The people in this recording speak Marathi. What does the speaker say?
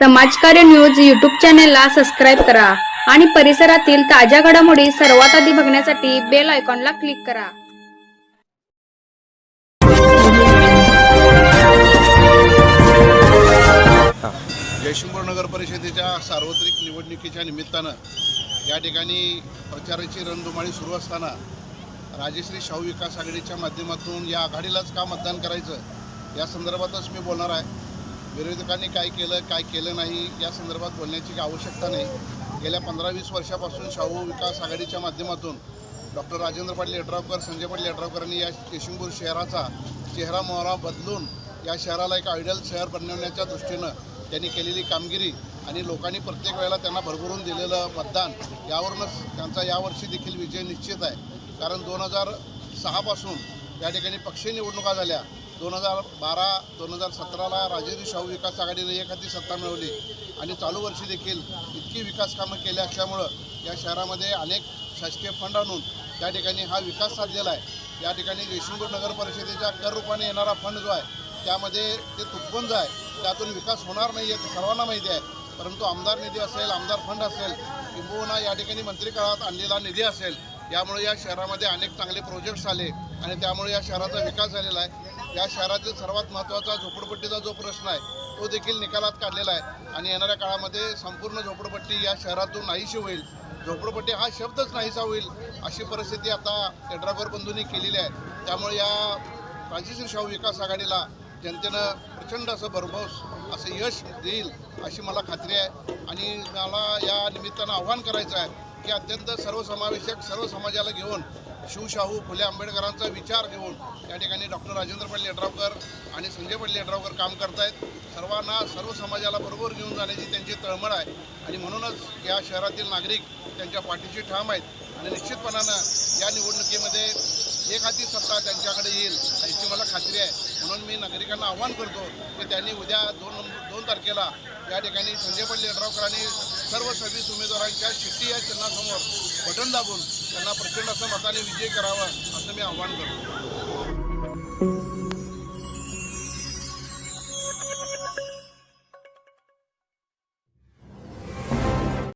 समाजकार्य न्यूज यूट्यूब चॅनेलला सबस्क्राईब करा आणि परिसरातील ताज्या घडामोडी सर्वात आधी बघण्यासाठी बेल आयकॉनला क्लिक करा. जयशंभर नगर परिषदेच्या सार्वत्रिक निवडणुकीच्या निमित्तानं या ठिकाणी प्रचाराची रणधुमाळी सुरू असताना राजेश्री शाहू विकास आघाडीच्या माध्यमातून या आघाडीलाच का मतदान करायचं? या संदर्भातच मी बोलणार आहे. विरोधकांनी काय केलं काय केलं नाही या संदर्भात बोलण्याची आवश्यकता नाही. गेल्या पंधरा वीस वर्षापासून शाहू विकास आघाडीच्या माध्यमातून डॉक्टर राजेंद्र पाटील यड्रावकर संजय पाटील यड्रावकरांनी या जयशिंगपूर शहराचा चेहरा मोहरा बदलून या शहराला एक आयडियल शहर बनवण्याच्या दृष्टीनं त्यांनी केलेली कामगिरी आणि लोकांनी प्रत्येक वेळेला त्यांना भरभरून दिलेलं मतदान यावरूनच त्यांचा यावर्षी देखील विजय निश्चित आहे. कारण दोन हजार सहापासून या ठिकाणी पक्षीय निवडणुका झाल्या. दोन हजार बारा दोन हजार सतराला राजेंद्र शाहू विकास आघाडीनं एक हाती सत्ता मिळवली. आणि चालू वर्षी देखील इतकी विकास कामं केली असल्यामुळं या शहरामध्ये अनेक शासकीय फंड आणून त्या ठिकाणी हा विकास साधलेला आहे. या ठिकाणी जयशिंगपूर नगर परिषदेच्या कर रूपाने येणारा फंड जो आहे त्यामध्ये ते तुटपुंज आहे. त्यातून विकास होणार नाही आहे सर्वांना माहिती आहे. परंतु आमदार निधी असेल आमदार फंड असेल किंबहुना या ठिकाणी मंत्रिकाळात आणलेला निधी असेल यामुळे या शहरामध्ये अनेक चांगले प्रोजेक्ट्स आले आणि त्यामुळे या शहराचा विकास झालेला आहे. या शहरातील सर्वात महत्त्वाचा झोपडपट्टीचा जो प्रश्न आहे तो देखील निकालात काढलेला आहे. आणि येणाऱ्या काळामध्ये संपूर्ण झोपडपट्टी या शहरातून नाहीशी होईल. झोपडपट्टी हा शब्दच नाहीसा होईल अशी परिस्थिती आता यड्रावकर बंधूंनी केलेली आहे. त्यामुळे या राजेश्री शाहू विकास आघाडीला जनतेनं प्रचंड असं भरभोस असं यश देईल अशी मला खात्री आहे. आणि मला या निमित्तानं आव्हान करायचं आहे की अत्यंत सर्वसमावेशक सर्व समाजाला घेऊन शिवशाहू फुले आंबेडकरांचा विचार घेऊन या ठिकाणी डॉक्टर राजेंद्र पाटील यड्रावकर आणि संजय पाटील यड्रावकर काम करतायत. सर्वांना सर्व समाजाला बरोबर घेऊन जाण्याची त्यांची तळमळ आहे. आणि म्हणूनच या शहरातील नागरिक त्यांच्या पाठीशी ठाम आहेत. आणि निश्चितपणानं या निवडणुकीमध्ये एक हाती सत्ता त्यांच्याकडे येईल याची मला खात्री आहे. म्हणून मी नागरिकांना आव्हान करतो की त्यांनी उद्या दोन नंबर दोन तारखेला या ठिकाणी संजय पाटील यड्रावकरांनी सर्व सव्वीस उमेदवारांच्या शिट्टी या चिन्हासमोर बटन दाबून त्यांना प्रचंड असं मताने विजय करावा असं मी आव्हान करतो.